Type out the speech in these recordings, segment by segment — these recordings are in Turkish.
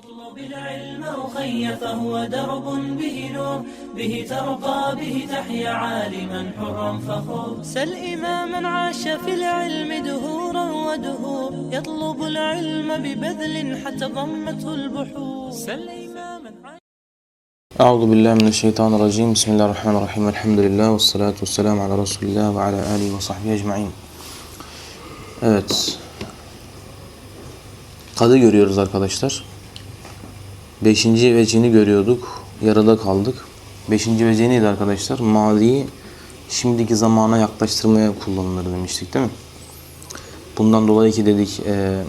اطلب العلم أخي فهو درب به نور به ترقى به تحيا عالما حرا فخور سل إماما عاش في العلم دهورا ودهور يطلب العلم ببذل حتى ضمته البحور سل إماما عاش أعوذ بالله من الشيطان الرجيم بسم الله الرحمن الرحيم الحمد لله والصلاة والسلام على رسول الله وعلى آله وصحbihi ecmaîn. Evet. Kadı görüyoruz arkadaşlar. Beşinci vecini görüyorduk. Yarıda kaldık. Beşinci veci neydi arkadaşlar? Madiyi şimdiki zamana yaklaştırmaya kullanılır demiştik değil mi? Bundan dolayı ki dedik e,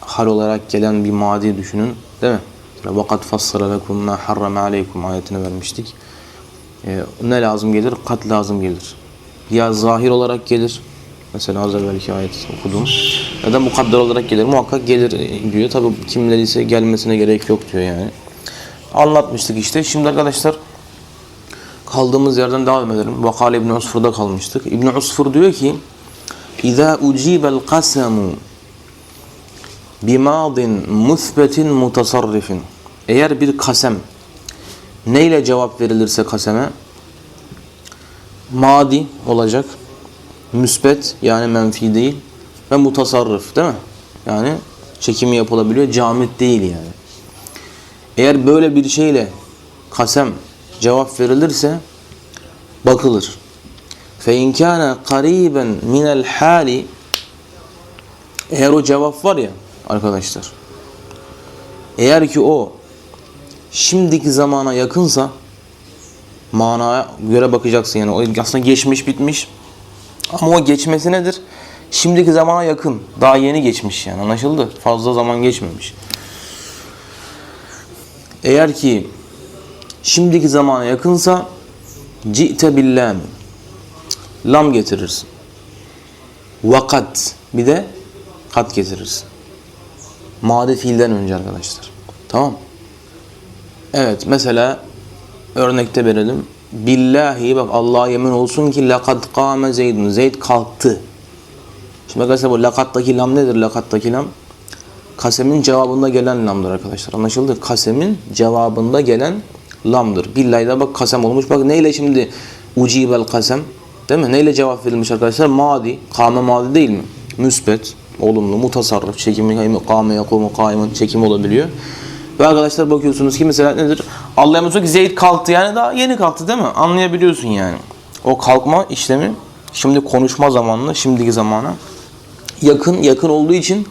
hal olarak gelen bir madi düşünün değil mi? Vakat fassara lekum ma harrama aleykum ayetini vermiştik. E, ne lazım gelir? Kat lazım gelir. Ya zahir olarak gelir. Mesela az evvelki ayet okudum. Da mukadder olarak gelir. Muhakkak gelir e, diyor. Tabi kimleri ise gelmesine gerek yok diyor yani. Anlatmıştık işte. Şimdi arkadaşlar kaldığımız yerden devam edelim. Vakale İbni Usfur'da kalmıştık. İbni Usfur diyor ki İza ucibel kasamu bimadin musbetin mutasarrifin eğer bir kasem neyle cevap verilirse kaseme madi olacak müsbet yani menfi değil ve mutasarrif değil mi? Yani çekimi yapılabiliyor camit değil yani. Eğer böyle bir şeyle kasem cevap verilirse bakılır. Fe in kana qariben min el hali eğer o cevap var ya arkadaşlar. Eğer ki o şimdiki zamana yakınsa manaya göre bakacaksın yani. O aslında geçmiş bitmiş. Ama o geçmesi nedir? Şimdiki zamana yakın. Daha yeni geçmiş yani. Anlaşıldı? Fazla zaman geçmemiş. Eğer ki şimdiki zamana yakınsa ci'te billam lam getirirsin. Vakat bir de kat getirirsin. Madi fiilden önce arkadaşlar. Tamam. Evet mesela örnekte verelim. Billahi bak Allah'a yemin olsun ki lakad kâme Zeydun. Zeyd kalktı. Şimdi arkadaşlar bu lakattaki lam nedir lakattaki lam? Kasemin cevabında gelen lamdır arkadaşlar. Anlaşıldı? Kasemin cevabında gelen lamdır. Billahi de bak kasem olmuş. Bak neyle şimdi ucibel kasem? Değil mi? Neyle cevap verilmiş arkadaşlar? Madi. Kâme madi değil mi? Müsbet olumlu, mutasarrıf, çekimi, kâme, yakumu, kâimen çekim olabiliyor. Ve arkadaşlar bakıyorsunuz ki mesela nedir? Allah'a emanet olun ki Zeyd kalktı yani daha yeni kalktı değil mi? Anlayabiliyorsun yani. O kalkma işlemi şimdi konuşma zamanına, şimdiki zamana yakın yakın olduğu için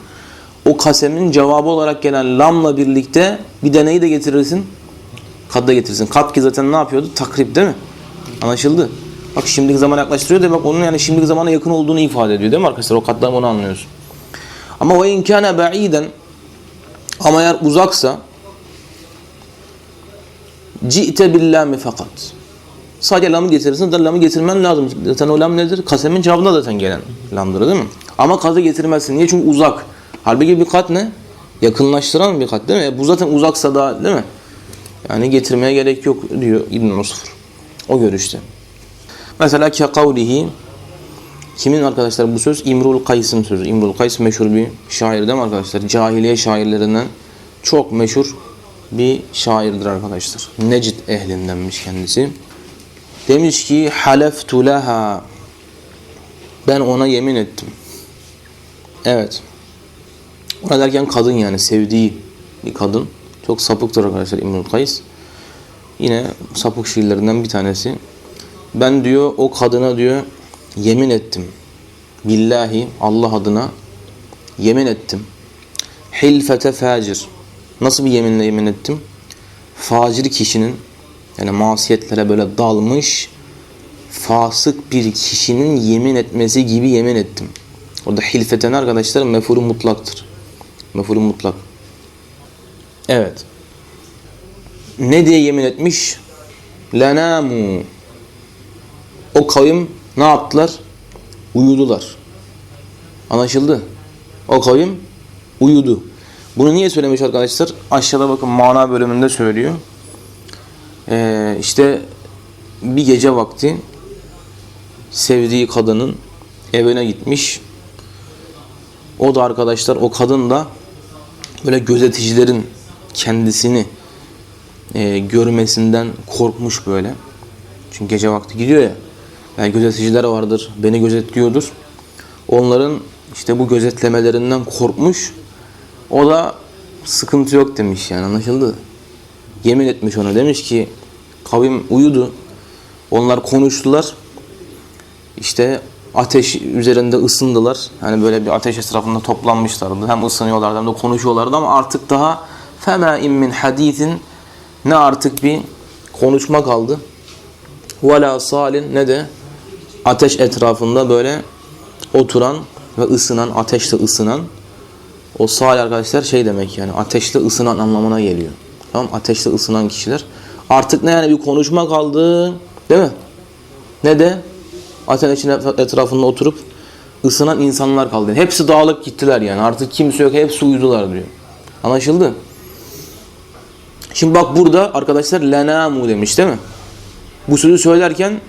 o kasemin cevabı olarak gelen lamla birlikte bir deneyi de getirirsin. Kat da getirirsin. Kat ki zaten ne yapıyordu? Takrip değil mi? Anlaşıldı. Bak şimdiki zaman yaklaştırıyor demek onun yani şimdiki zamana yakın olduğunu ifade ediyor değil mi arkadaşlar? O kattan onu anlıyorsun. Ama ve inkâne ba'iden ama eğer uzaksa ci'te billâmi fakat. Sadece lamı getirirsin da lamı getirmen lazım. Zaten o lam nedir? Kasemin cevabında zaten gelen lamdır değil mi? Ama katı getirmezsin. Niye? Çünkü uzak. Halbuki bir kat ne? Yakınlaştıran bir kat değil mi? E bu zaten uzaksa da değil mi? Yani getirmeye gerek yok diyor İbn-i Nusfur. O görüşte. Mesela ki kavlihi Kimin arkadaşlar bu söz? İmrul Kays'ın sözü. İmrul Kays meşhur bir şair değil mi arkadaşlar? Cahiliye şairlerinden çok meşhur bir şairdir arkadaşlar. Necid ehlindenmiş kendisi. Demiş ki haleftu leha ben ona yemin ettim. Evet. Ona derken kadın yani sevdiği bir kadın. Çok sapıktır arkadaşlar İmrul Kays. Yine sapık şiirlerinden bir tanesi. Ben diyor o kadına diyor yemin ettim. Billahi Allah adına yemin ettim. Hilfete facir. Nasıl bir yeminle yemin ettim? Facir kişinin yani masiyetlere böyle dalmış fasık bir kişinin yemin etmesi gibi yemin ettim. Orada hilfeten arkadaşlar mefuru mutlaktır. Mefuru mutlak. Evet. Ne diye yemin etmiş? Lenamu. O kavim ne yaptılar? Uyudular. Anlaşıldı? O kavim uyudu. Bunu niye söylemiş arkadaşlar? Aşağıda bakın mana bölümünde söylüyor. Ee, işte bir gece vakti sevdiği kadının evine gitmiş. O da arkadaşlar o kadın da böyle gözeticilerin kendisini e, görmesinden korkmuş böyle. Çünkü gece vakti gidiyor ya. Yani gözeticiler vardır, beni gözetliyordur. Onların işte bu gözetlemelerinden korkmuş. O da sıkıntı yok demiş yani anlaşıldı. Yemin etmiş ona demiş ki kavim uyudu. Onlar konuştular. İşte ateş üzerinde ısındılar. Hani böyle bir ateş etrafında toplanmışlardı. Hem ısınıyorlardı hem de konuşuyorlardı ama artık daha fema in min hadisin ne artık bir konuşma kaldı. Ve la salin ne de ateş etrafında böyle oturan ve ısınan, ateşle ısınan o sal arkadaşlar şey demek yani ateşle ısınan anlamına geliyor. Tamam Ateşle ısınan kişiler. Artık ne yani bir konuşma kaldı değil mi? Ne de ateşin etrafında oturup ısınan insanlar kaldı. Hepsi dağılıp gittiler yani. Artık kimse yok. Hepsi uyudular diyor. Anlaşıldı? Şimdi bak burada arkadaşlar lenamu demiş değil mi? Bu sözü söylerken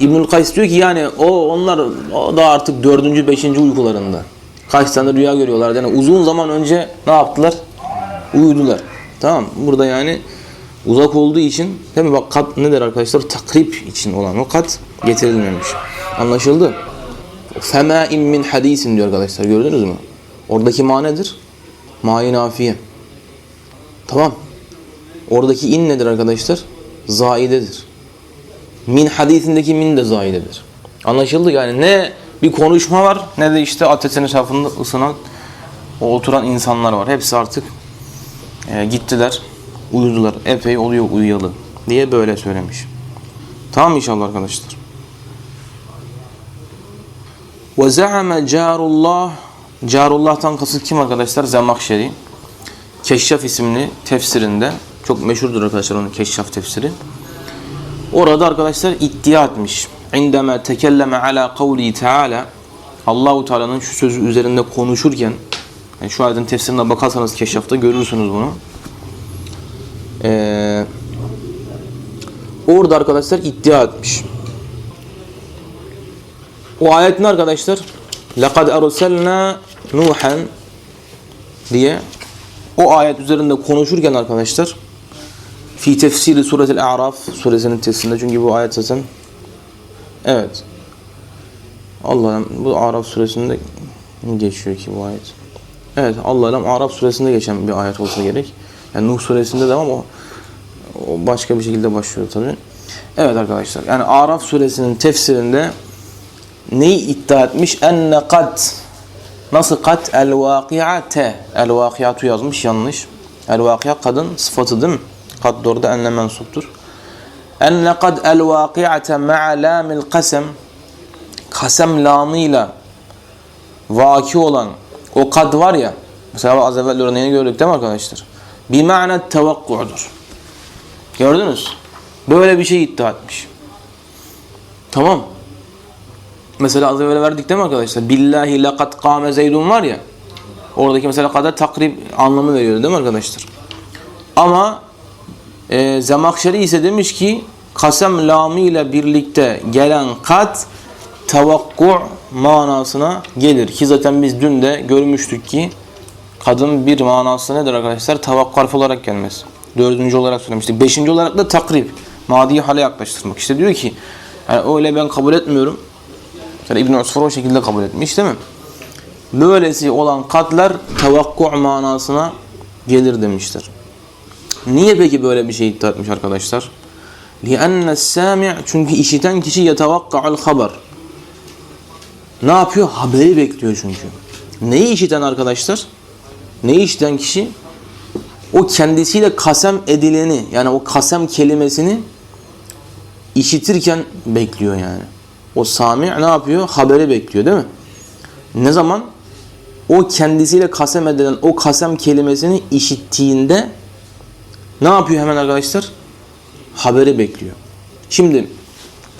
İbnül Kays diyor ki yani o onlar o da artık dördüncü, beşinci uykularında. Kaç tane rüya görüyorlar. Yani uzun zaman önce ne yaptılar? Uyudular. Tamam Burada yani uzak olduğu için değil mi? Bak kat nedir arkadaşlar? Takrip için olan o kat getirilmemiş. Anlaşıldı? Fema in min hadisin diyor arkadaşlar. Gördünüz mü? Oradaki ma nedir? Ma-i nafiye. Tamam. Oradaki in nedir arkadaşlar? Zaidedir. Min hadisindeki min de zaidedir. Anlaşıldı yani ne bir konuşma var ne de işte ateşin etrafında ısınan o oturan insanlar var. Hepsi artık e, gittiler, uyudular. Epey oluyor uyuyalı diye böyle söylemiş. Tamam inşallah arkadaşlar. Ve za'ame carullah Carullah'tan kasıt kim arkadaşlar? Zemakşeri. Keşşaf isimli tefsirinde çok meşhurdur arkadaşlar onun Keşşaf tefsiri. Orada arkadaşlar iddia etmiş İndeme tekelleme ala kavli taala Allahu Teala'nın şu sözü üzerinde konuşurken yani şu ayetin tefsirine bakarsanız Keşşaf'ta görürsünüz bunu. Ee, orada arkadaşlar iddia etmiş. O ayet ne arkadaşlar? لَقَدْ اَرْسَلْنَا نُوحًا diye o ayet üzerinde konuşurken arkadaşlar fi tefsiri suretil A'raf suresinin tefsirinde çünkü bu ayet zaten evet Allah'ım bu Araf suresinde geçiyor ki bu ayet. Evet Allah'ım Araf suresinde geçen bir ayet olsa gerek. Yani Nuh suresinde de ama o, o başka bir şekilde başlıyor tabi. Evet arkadaşlar yani Araf suresinin tefsirinde neyi iddia etmiş? Enne kad nasıl kad? El vakiate el vakiatu yazmış yanlış. El vakia kadın sıfatı değil mi? Kad doğruda enne mensuptur. Enne kad el vakiate ma'a lamil kasem kasem lamıyla vaki olan o kad var ya mesela az evvel örneğini gördük değil mi arkadaşlar? Bir ma'na tevakku'dur. Gördünüz? Böyle bir şey iddia etmiş. Tamam. Mesela az evvel verdik değil mi arkadaşlar? Billahi laqad kâme zeydun var ya. Oradaki mesela kadar takrib anlamı veriyor değil mi arkadaşlar? Ama e, Zemakşeri ise demiş ki kasem lamı ile birlikte gelen kat tavakku manasına gelir. Ki zaten biz dün de görmüştük ki kadın bir manası nedir arkadaşlar? Tavakku harfi olarak gelmez. Dördüncü olarak söylemiştik. Beşinci olarak da takrib. Madiyi hale yaklaştırmak. İşte diyor ki yani öyle ben kabul etmiyorum. Yani İbn-i Usfur o şekilde kabul etmiş değil mi? Böylesi olan katlar tavakku manasına gelir demişler. Niye peki böyle bir şey iddia etmiş arkadaşlar? لِأَنَّ السَّامِعْ Çünkü işiten kişi يَتَوَقَّعُ الْخَبَرِ Ne yapıyor? Haberi bekliyor çünkü. Neyi işiten arkadaşlar? Neyi işiten kişi? O kendisiyle kasem edileni yani o kasem kelimesini işitirken bekliyor yani. O sami ne yapıyor? Haberi bekliyor değil mi? Ne zaman? O kendisiyle kasem edilen o kasem kelimesini işittiğinde ne yapıyor hemen arkadaşlar? Haberi bekliyor. Şimdi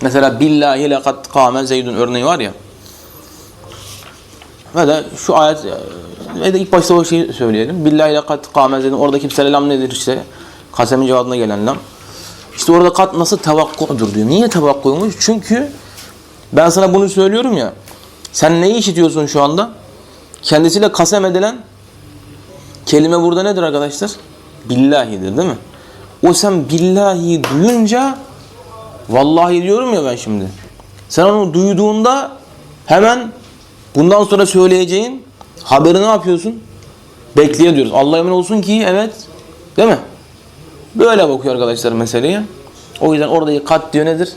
mesela billahi lekad kâme zeydun örneği var ya ve de şu ayet ve de ilk başta o şeyi söyleyelim. Billahi lekad kâme zeydun oradaki selam nedir işte? Kasemin cevabına gelen lam. İşte orada kat nasıl tevakkudur diyor. Niye tevakkuymuş? Çünkü ben sana bunu söylüyorum ya. Sen neyi işitiyorsun şu anda? Kendisiyle kasem edilen kelime burada nedir arkadaşlar? Billahi'dir değil mi? O sen billahi duyunca vallahi diyorum ya ben şimdi. Sen onu duyduğunda hemen bundan sonra söyleyeceğin haberi ne yapıyorsun? Bekliyor diyoruz. Allah emin olsun ki evet. Değil mi? Böyle bakıyor arkadaşlar meseleye. O yüzden oradaki kat diyor nedir?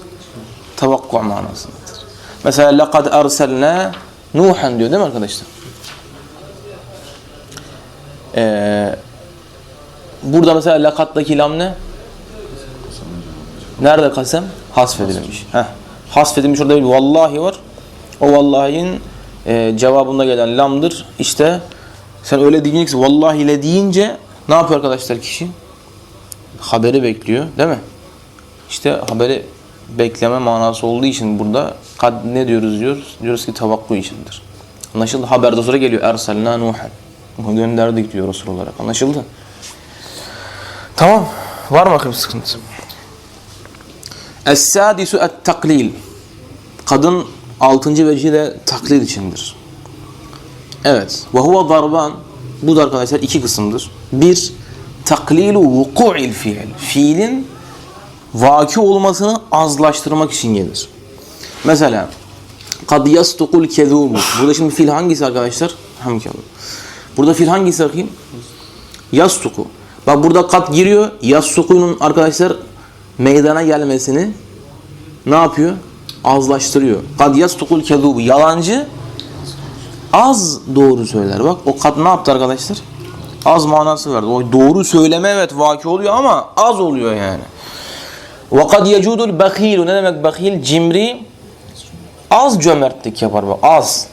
Tavakku manasındadır. Mesela لَقَدْ اَرْسَلْنَا Nuhan diyor değil mi arkadaşlar? Ee, burada mesela lakattaki lam ne? Nerede kasem? Hasfedilmiş. Heh. Hasfedilmiş orada bir vallahi var. O vallahinin e, cevabında gelen lamdır. İşte sen öyle diyeceksin. Vallahi ile deyince ne yapıyor arkadaşlar kişi? Haberi bekliyor değil mi? İşte haberi bekleme manası olduğu için burada kad ne diyoruz diyoruz? Diyoruz ki tavakku içindir. Anlaşıldı. Haberde sonra geliyor. Erselna Nuhan. Gönderdik diyor Resul olarak. Anlaşıldı. Tamam. Var mı bakayım sıkıntı? Es-sadisu et-taklil. Kadın altıncı vecihi de taklid içindir. Evet. Ve huve darban. Bu da arkadaşlar iki kısımdır. Bir, taklilu vuku'il fiil. Fiilin vaki olmasını azlaştırmak için gelir. Mesela kad yastukul kezubu. Burada şimdi fiil hangisi arkadaşlar? Hamdülillah. Burada fiil hangisi bakayım? Yastuku. Bak burada kat giriyor. Yastuku'nun arkadaşlar meydana gelmesini ne yapıyor? Azlaştırıyor. Kad yastukul kezubu. Yalancı az doğru söyler. Bak o kat ne yaptı arkadaşlar? Az manası verdi. O doğru söyleme evet vaki oluyor ama az oluyor yani. Ve kad yecudul bakhilu. Ne demek bakhil? Cimri az cömertlik yapar bak. Az.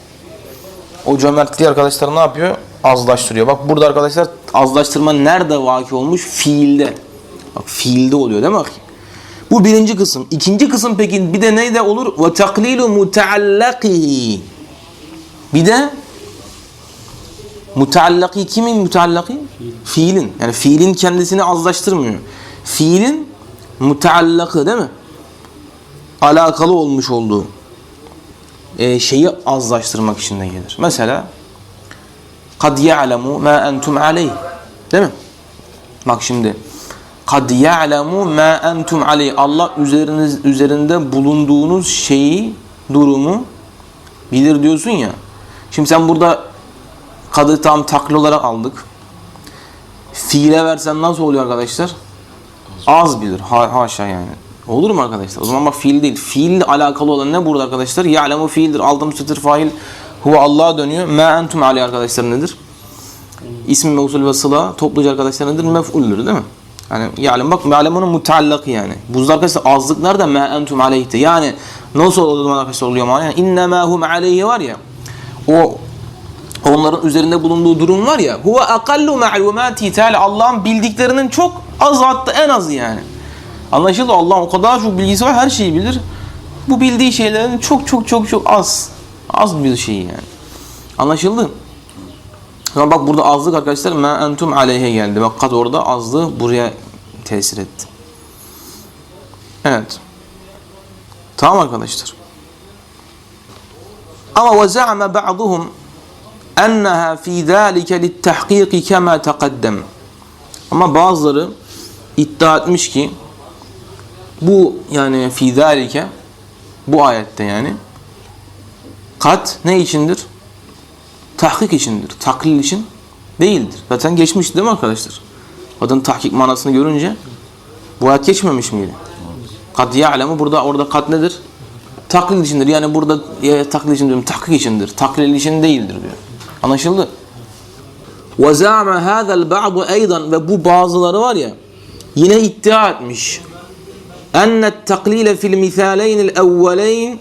O cömertliği arkadaşlar ne yapıyor? Azlaştırıyor. Bak burada arkadaşlar azlaştırma nerede vaki olmuş? Fiilde. Bak fiilde oluyor değil mi? Bu birinci kısım. İkinci kısım peki bir de neyde olur? Ve taklilu mutaallakihi. Bir de mutaallaki kimin mutaallaki? Fiilin. Yani fiilin kendisini azlaştırmıyor. Fiilin mutaallakı değil mi? Alakalı olmuş olduğu e, şeyi azlaştırmak için de gelir. Mesela kad ya'lemu ma entum aleyh. Değil mi? Bak şimdi kad ya'lemu ma entum aleyh. Allah üzeriniz üzerinde bulunduğunuz şeyi, durumu bilir diyorsun ya. Şimdi sen burada kadı tam takli olarak aldık. Fiile versen nasıl oluyor arkadaşlar? Az bilir. Ha, haşa yani. Olur mu arkadaşlar? O zaman bak fiil değil. Fiille alakalı olan ne burada arkadaşlar? Ya'lemu fiildir. Aldım sıtır fail. Huve Allah'a dönüyor. Ma entum aleyh arkadaşlar nedir? İsmi mevsul ve sıla topluca arkadaşlar nedir? Mef'uldür değil mi? Yani ya'lem bak ya'lemunun mutallakı yani. Buzda arkadaşlar azlık nerede? Ma entum aleyhte. Yani nasıl o zaman arkadaşlar oluyor mana? Yani innemâ hum aleyhi var ya. O onların üzerinde bulunduğu durum var ya. Huve akallu ma'lumati teala. Allah'ın bildiklerinin çok az hatta en azı yani. Anlaşıldı Allah o kadar çok bilgisi var her şeyi bilir. Bu bildiği şeylerin çok çok çok çok az. Az bir şey yani. Anlaşıldı? Ama bak burada azlık arkadaşlar ma entum aleyhe geldi. Bak kat orada azlığı buraya tesir etti. Evet. Tamam arkadaşlar. Ama ve za'me ba'duhum enneha fi zâlike littehkîki kema teqaddem. Ama bazıları iddia etmiş ki bu yani fi zâlike bu ayette yani kat ne içindir? Tahkik içindir. Taklil için değildir. Zaten geçmişti değil mi arkadaşlar? Adın tahkik manasını görünce bu ayet geçmemiş miydi? Kad ya'lemu burada orada kat nedir? Taklil içindir. Yani burada e, taklil için diyorum. Tahkik içindir. Taklil için değildir diyor. Anlaşıldı? Ve zâme hâzel ba'du ve bu bazıları var ya yine iddia etmiş. Ennet taklile fil misaleynil evveleyn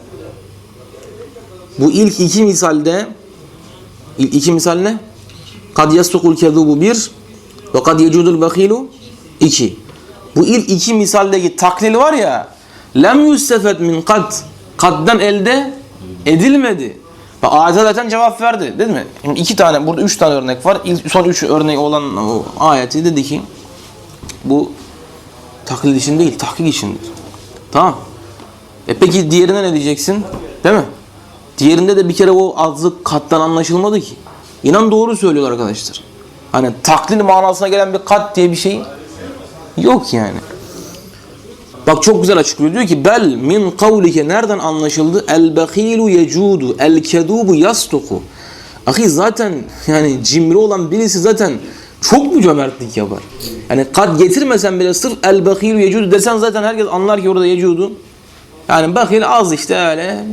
bu ilk iki misalde iki misal ne? Kad yastukul kezubu bir ve kad yecudul bakhilu iki. Bu ilk iki misaldeki taklil var ya lem yustefet min kad kaddan elde edilmedi. Bak ayete zaten cevap verdi değil mi? Şimdi iki tane burada üç tane örnek var. İlk, son üç örneği olan o ayeti dedi ki bu taklid için değil tahkik içindir. Tamam. E peki diğerine ne diyeceksin? Değil mi? Diğerinde de bir kere o azlık kattan anlaşılmadı ki. İnan doğru söylüyorlar arkadaşlar. Hani taklil manasına gelen bir kat diye bir şey yok yani. Bak çok güzel açıklıyor. Diyor ki bel min kavlike nereden anlaşıldı? El behilu yecudu el kedubu yastuku. Ahi zaten yani cimri olan birisi zaten çok mu cömertlik yapar? Yani kat getirmesen bile sırf el behilu yecudu desen zaten herkes anlar ki orada yecudu. Yani bakil az işte öyle.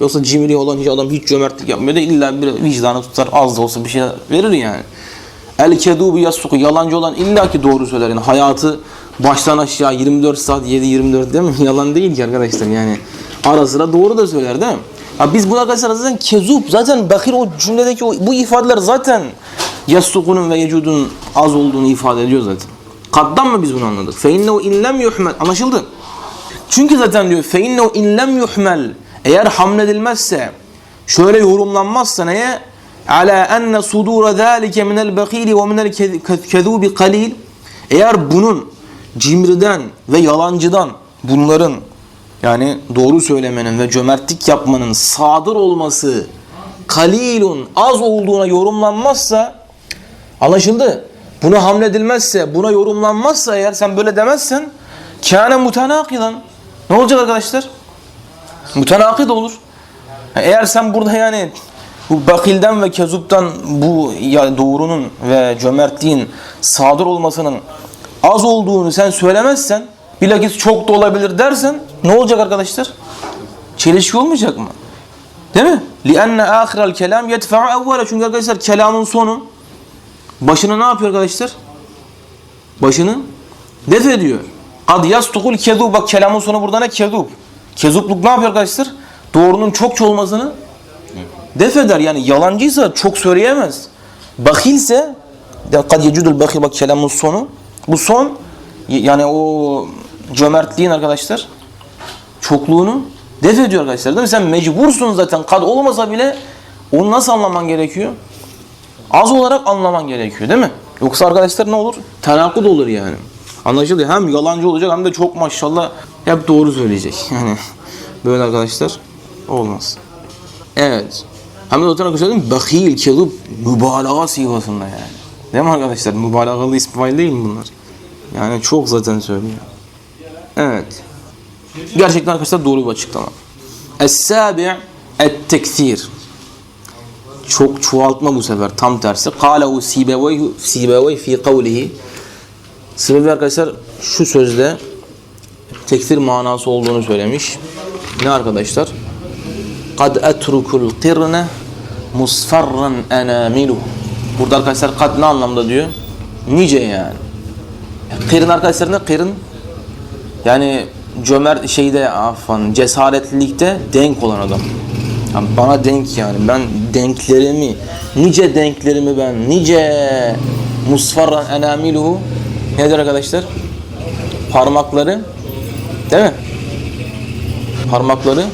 Yoksa cimri olan hiç adam hiç cömertlik yapmıyor da illa bir vicdanı tutar az da olsa bir şey verir yani. El kedubu yasuku yalancı olan illaki doğru söyler. Yani hayatı baştan aşağı 24 saat 7-24 değil mi? Yalan değil ki arkadaşlar yani. Ara sıra doğru da söyler değil mi? Ya biz buna arkadaşlar zaten kezup zaten bakir o cümledeki o, bu ifadeler zaten yasukunun ve yecudun az olduğunu ifade ediyor zaten. Kaddan mı biz bunu anladık? Fe innehu inlem yuhmel. Anlaşıldı. Çünkü zaten diyor fe innehu inlem yuhmel. Eğer hamledilmezse şöyle yorumlanmazsa neye? Ala enne sudura zalike minel bakili ve minel kezubi kalil. Eğer bunun cimriden ve yalancıdan bunların yani doğru söylemenin ve cömertlik yapmanın sadır olması kalilun az olduğuna yorumlanmazsa anlaşıldı. Buna hamledilmezse, buna yorumlanmazsa eğer sen böyle demezsen kâne mutenakidan. Ne olacak arkadaşlar? Mutenakid olur. Eğer sen burada yani bu bakilden ve kezuptan bu ya doğrunun ve cömertliğin sadır olmasının az olduğunu sen söylemezsen bilakis çok da olabilir dersen ne olacak arkadaşlar? Çelişki olmayacak mı? Değil mi? لِأَنَّ آخِرَ الْكَلَامِ يَدْفَعُ اَوَّلَ Çünkü arkadaşlar kelamın sonu başını ne yapıyor arkadaşlar? Başını def ediyor. Ad yastukul kezub. Bak kelamın sonu burada ne? Kezub. Kezupluk ne yapıyor arkadaşlar? Doğrunun çokça olmasını def eder. Yani yalancıysa çok söyleyemez. Bakilse kad yecudul bakil bak kelamın sonu. Bu son yani o cömertliğin arkadaşlar çokluğunu def ediyor arkadaşlar. Değil mi? Sen mecbursun zaten. Kad olmasa bile onu nasıl anlaman gerekiyor? Az olarak anlaman gerekiyor değil mi? Yoksa arkadaşlar ne olur? Tenakud olur yani. Anlaşılıyor. Hem yalancı olacak hem de çok maşallah hep doğru söyleyecek. Yani böyle arkadaşlar olmaz. Evet. Arkadaşlar değil mi? Bakil, kelub, mübalağa sigasında yani. Değil mi arkadaşlar? Mübalağalı ismail değil mi bunlar? Yani çok zaten söylüyor. Evet. Gerçekten arkadaşlar doğru bir açıklama. Es-sabi' et-tekthir. Çok çoğaltma bu sefer. Tam tersi. Kâlehu sibevey sibevey fi kavlihi. Sibevi arkadaşlar şu sözde tekfir manası olduğunu söylemiş. Ne arkadaşlar? Kad etrukul qirne musfarran enamilu. Burada arkadaşlar kad ne anlamda diyor? Nice yani. Kırın arkadaşlar ne? Kırın yani cömert şeyde afan cesaretlilikte denk olan adam. Yani bana denk yani. Ben denklerimi, nice denklerimi ben, nice musfarran enamiluhu nedir arkadaşlar? Parmakları değil mi? Parmakları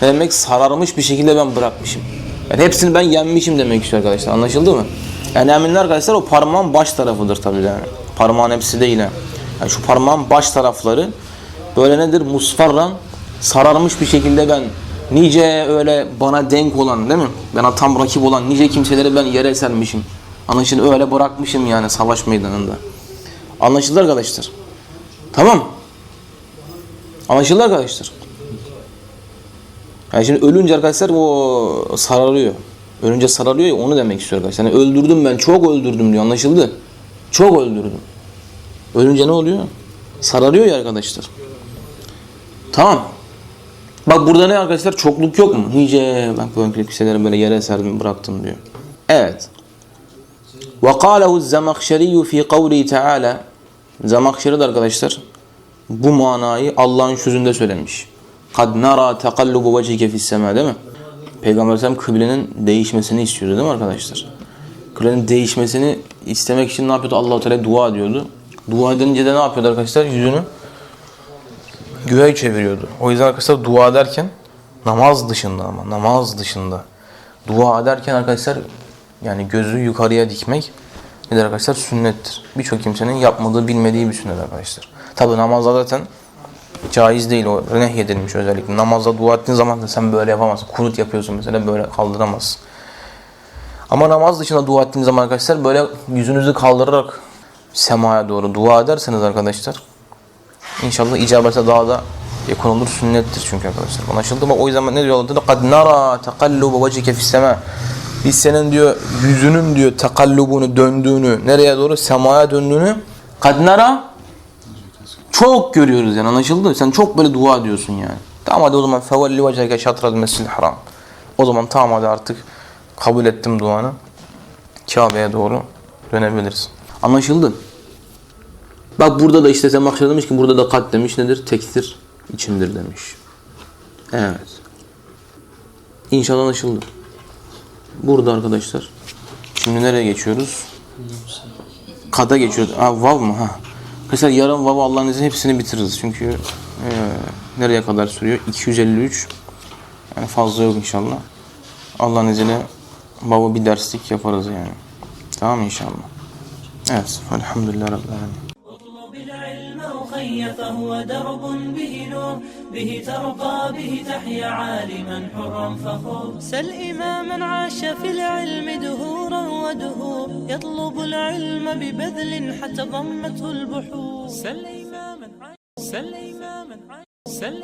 demek sararmış bir şekilde ben bırakmışım. Yani hepsini ben yenmişim demek istiyor arkadaşlar. Anlaşıldı mı? Yani eminler arkadaşlar o parmağın baş tarafıdır tabii yani. Parmağın hepsi değil yani şu parmağın baş tarafları böyle nedir? Musfarran sararmış bir şekilde ben nice öyle bana denk olan değil mi? Bana tam rakip olan nice kimseleri ben yere sermişim. Anlaşıldı öyle bırakmışım yani savaş meydanında. Anlaşıldı arkadaşlar. Tamam. Anlaşıldı arkadaşlar. Yani şimdi ölünce arkadaşlar o sararıyor. Ölünce sararıyor ya onu demek istiyor arkadaşlar. Yani öldürdüm ben çok öldürdüm diyor anlaşıldı. Çok öldürdüm. Ölünce ne oluyor? Sararıyor ya arkadaşlar. Tamam. Bak burada ne arkadaşlar? Çokluk yok mu? Nice bak böyle kimseleri böyle yere serdim bıraktım diyor. Evet. وقاله الزمخشري في قوله تعالى Zamakşeri de arkadaşlar bu manayı Allah'ın sözünde söylemiş. Kad nara takallubu vecike fis sema değil mi? Peygamber Aleyhisselam kıblenin değişmesini istiyordu değil mi arkadaşlar? Kıblenin değişmesini istemek için ne yapıyordu? Allah-u Teala dua ediyordu. Dua edince de ne yapıyordu arkadaşlar? Yüzünü göğe çeviriyordu. O yüzden arkadaşlar dua ederken namaz dışında ama namaz dışında dua ederken arkadaşlar yani gözü yukarıya dikmek nedir arkadaşlar? Sünnettir. Birçok kimsenin yapmadığı, bilmediği bir sünnet arkadaşlar. Tabi namazda zaten caiz değil o nehyedilmiş özellikle. Namazda dua ettiğin zaman da sen böyle yapamazsın. Kunut yapıyorsun mesela böyle kaldıramazsın. Ama namaz dışında dua ettiğiniz zaman arkadaşlar böyle yüzünüzü kaldırarak semaya doğru dua ederseniz arkadaşlar İnşallah icabete daha da yakın olur. Sünnettir çünkü arkadaşlar. Anlaşıldı mı? O yüzden ne diyor Allah Teala? قَدْ نَرَى تَقَلُّبَ وَجِكَ فِي السَّمَاءِ Biz senin diyor yüzünün diyor tekallubunu döndüğünü, nereye doğru? Semaya döndüğünü قَدْ نَرَى çok görüyoruz yani anlaşıldı mı? Sen çok böyle dua diyorsun yani. Tamam hadi o zaman fevalli veceke şatral mescid haram. O zaman tamam hadi artık kabul ettim duanı. Kabe'ye doğru dönebilirsin. Anlaşıldı. Bak burada da işte Semakşar şey demiş ki burada da kat demiş nedir? Tektir içimdir demiş. Evet. İnşallah anlaşıldı. Burada arkadaşlar. Şimdi nereye geçiyoruz? Kada geçiyoruz. Ha, vav mı? Ha. Mesela yarın vav Allah'ın izniyle hepsini bitiririz. Çünkü e, nereye kadar sürüyor? 253. Yani fazla yok inşallah. Allah'ın izniyle vav'ı bir derslik yaparız yani. Tamam inşallah? Evet. Elhamdülillah Rabbil. فهو درب به نور به ترقى به تحيا عالما حرا فخور. سل إماما عاش في العلم دهورا ودهور يطلب العلم ببذل حتى ضمته البحور. سل إماما عاش سل إماما عاش سل